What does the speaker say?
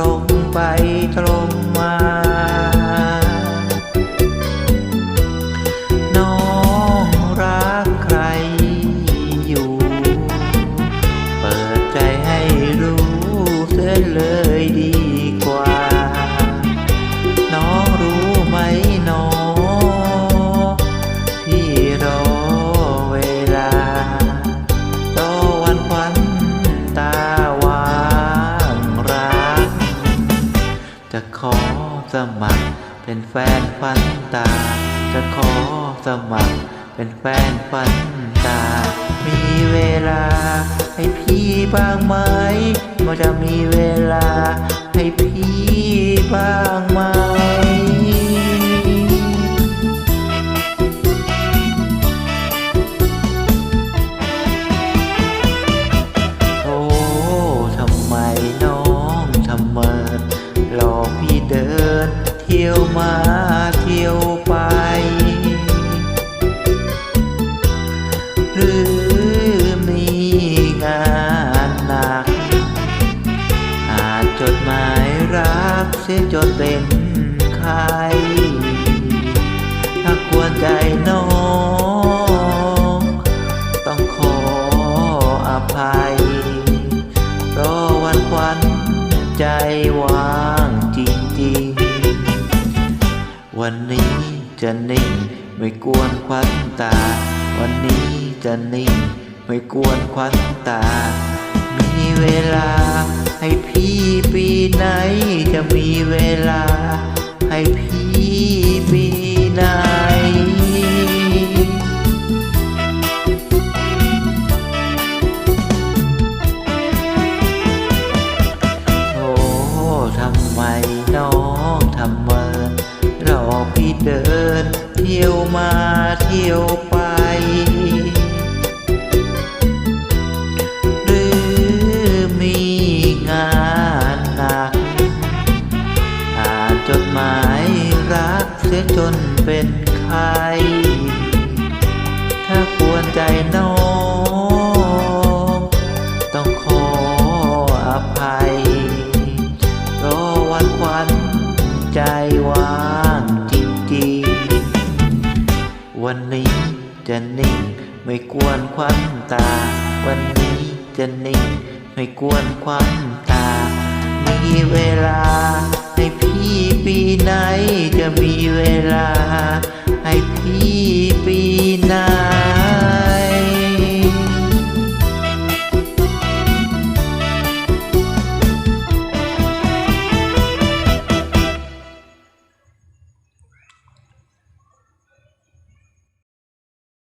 รงไปตรง สมัคร เป็นแฟนฟันตา จะขอสมัคร เป็นแฟนฟันตา มีเวลา ให้พี่บ้างไหมก็จะมีเวลา ให้พี่บ้างไหมโอ้ทำไมน้องทำเมินรอพี่เดิ ที่ยวมาเที่ยวไป หรือมีงานหนัก อานจดหมายรักเสียจนเป็นใครถ้าควรใจน้อง ต้องขออภัย เพราะวันควันใจวา จะนิ่งไม่กวนควันตา วันนี้จะนิ่งไม่กวนควันตา มีเวลาให้พี่ปีไหน จะมีเวลาให้พี่ปีไหนโอ้ทำไมน้อง ที่ยวไป หรือมีงานหนักอ่านจดหมายรักเสียจนเป็นใคร วันนี้จะนิ่งไม่กวนควันตา วันนี้จะนิ่งไม่กวนควันตา มีเวลาให้พี่ปีไหนจะมีเวลา